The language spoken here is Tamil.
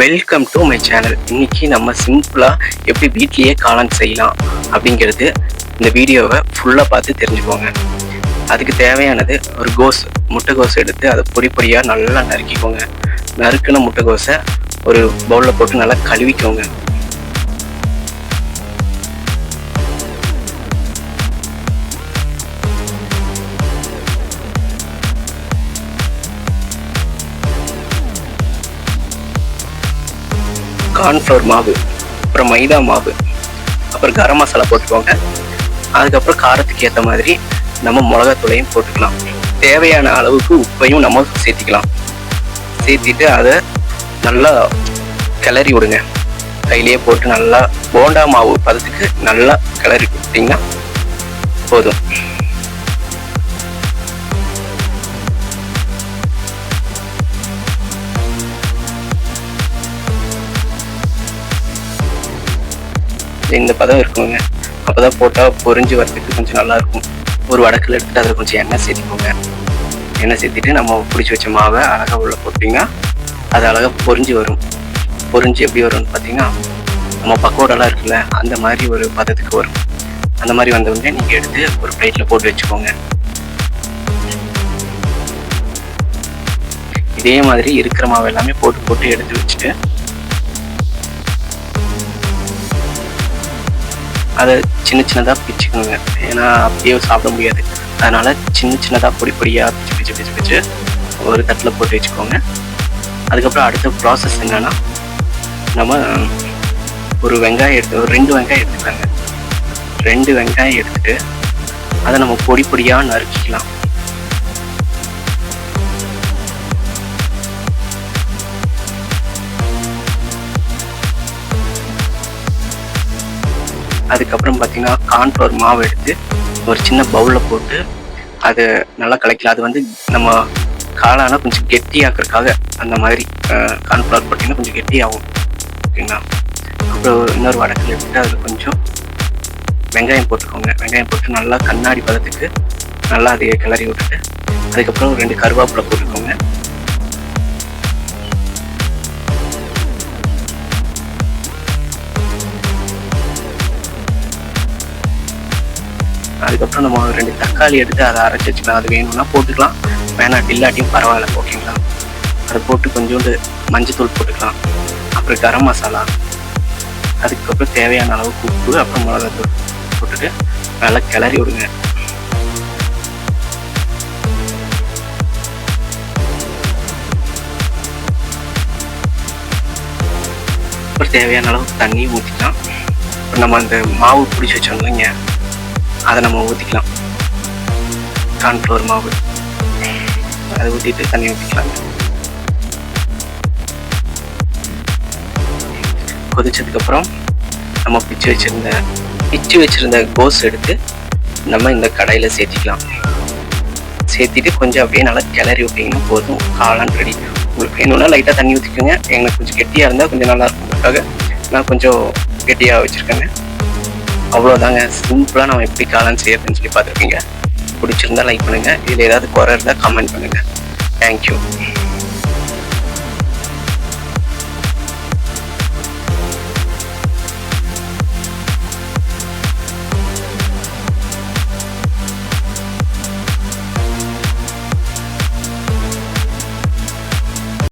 வெல்கம் டு மை சேனல் இன்னைக்கு நம்ம சிம்பிளாக எப்படி வீட்லேயே காளான் செய்யலாம் அப்படிங்கிறது இந்த வீடியோவை ஃபுல்லாக பார்த்து தெரிஞ்சுக்கோங்க. அதுக்கு தேவையானது ஒரு கோஸ் முட்டைகோஸ் எடுத்து அதை பொடி பொடியாக நல்லா நறுக்கிக்கோங்க. நறுக்கின முட்டைகோஸை ஒரு பவுலில் போட்டு நல்லா கழுவிக்கோங்க. கார்ன்ஃப்ளவர் மாவு அப்புறம் மைதா மாவு அப்புறம் கரம் மசாலா போட்டுக்கோங்க. அதுக்கப்புறம் காரத்துக்கு ஏற்ற மாதிரி நம்ம மிளகாத்தூளையும் போட்டுக்கலாம். தேவையான அளவுக்கு உப்பையும் நம்ம சேர்த்திக்கலாம். சேர்த்திட்டு அதை நல்லா கிளறி விடுங்க. கையிலேயே போட்டு நல்லா போண்டா மாவு பதத்துக்கு நல்லா கிளறி கொடுத்தீங்கன்னா போதும். இந்த பதம் இருக்குங்க அப்பதான் போட்டால் பொறிஞ்சு வரதுக்கு கொஞ்சம் நல்லாயிருக்கும். ஒரு வடக்கில் எடுத்துட்டு அதில் கொஞ்சம் எண்ணெய் சேர்த்துக்கோங்க. எண்ணெய் சேர்த்துட்டு நம்ம பிடிச்சி வச்ச மாவை அழகாக உள்ளே போட்டிங்கன்னா அது அழகாக பொரிஞ்சு வரும். பொரிஞ்சு எப்படி வரும்னு பார்த்தீங்கன்னா நம்ம பக்கோடெல்லாம் இருக்குல்ல அந்த மாதிரி ஒரு பதத்துக்கு வரும். அந்த மாதிரி வந்தவங்க நீங்கள் எடுத்து ஒரு பிளேட்டில் போட்டு வச்சுக்கோங்க. இதே மாதிரி இருக்கிற மாவு எல்லாமே போட்டு போட்டு எடுத்து வச்சுட்டு அதை சின்ன சின்னதாக பிச்சுக்கணுங்க. ஏன்னா அப்படியே சாப்பிட முடியாது. அதனால் சின்ன சின்னதாக பொடி பொடியாக பிச்சு பிச்சு பிச்சு பிச்சு ஒரு தட்டில் போட்டு வச்சுக்கோங்க. அதுக்கப்புறம் அடுத்த ப்ராசஸ் என்னன்னா நம்ம ஒரு வெங்காயம் எடுத்து ஒரு ரெண்டு வெங்காயம் எடுத்துக்கலாங்க. ரெண்டு வெங்காயம் எடுத்துட்டு அதை நம்ம பொடி பொடியாக நறுக்கிக்கலாம். அதுக்கப்புறம் பார்த்தீங்கன்னா கார்ன்ஃப்ளவர் மாவு எடுத்து ஒரு சின்ன பவுலில் போட்டு அது நல்லா கலக்கலாம் அது வந்து நம்ம காளானா கொஞ்சம் கெட்டியாக்குறதுக்காக அந்த மாதிரி கார்ன்ஃப்ளவர் போட்டிங்கன்னா கொஞ்சம் கெட்டியாகும். ஓகேங்களா? அப்புறம் இன்னொரு வடக்கில் எடுத்துட்டு அதில் கொஞ்சம் வெங்காயம் போட்டுக்கோங்க. வெங்காயம் போட்டு நல்லா கண்ணாடி பதத்துக்கு நல்லா அதை கிளறி விட்டுட்டு அதுக்கப்புறம் ரெண்டு கருவேப்பிலை போட்டுக்கோங்க. அதுக்கப்புறம் நம்ம ரெண்டு தக்காளி எடுத்து அதை அரைச்சி வச்சுக்கலாம். அது வேணும்னா போட்டுக்கலாம். வேணாம் இல்லாட்டியும் பரவாயில்ல ஓகேங்களா அதை போட்டு கொஞ்சோண்டு மஞ்சத்தூள் போட்டுக்கலாம். அப்புறம் கரம் மசாலா. அதுக்கப்புறம் தேவையான அளவுக்கு உப்பு அப்புறம் மிளகாத்தூள் போட்டுட்டு நல்லா கிளறி விடுங்க. அப்புறம் தேவையான அளவுக்கு தண்ணி ஊற்றிக்கலாம் இப்போ நம்ம அந்த மாவு பிடிச்சி வச்சோம் இல்லைங்க அதை நம்ம ஊற்றிக்கலாம் கார்ன்ஃப்ளவர் மாவு. அதை ஊற்றிட்டு தண்ணி ஊற்றிக்கலாங்க கொதிச்சதுக்கப்புறம் நம்ம பிச்சு வச்சிருந்த பிச்சு வச்சிருந்த கோஸ் எடுத்து நம்ம இந்த கடையில் சேர்த்திக்கலாம். சேர்த்திட்டு கொஞ்சம் அப்படியே நல்லா கிளறி விட்டிங்கன்னா போதும். காளான் ரெடி உங்களுக்கு வேணும்னா லைட்டாக தண்ணி ஊற்றிக்கோங்க எங்களுக்கு கொஞ்சம் கெட்டியாக இருந்தால் கொஞ்சம் நல்லா அதுக்காக நான் கொஞ்சம் கெட்டியாக வச்சுருக்கேங்க. அவ்வளோதாங்க சிம்பிளாக நம்ம எப்படி காலம் செய்யறதுன்னு சொல்லி பார்த்துருப்பீங்க பிடிச்சிருந்தா லைக் பண்ணுங்கள் இதில் ஏதாவது குறை இருந்தால் கமெண்ட் பண்ணுங்கள் தேங்க்யூ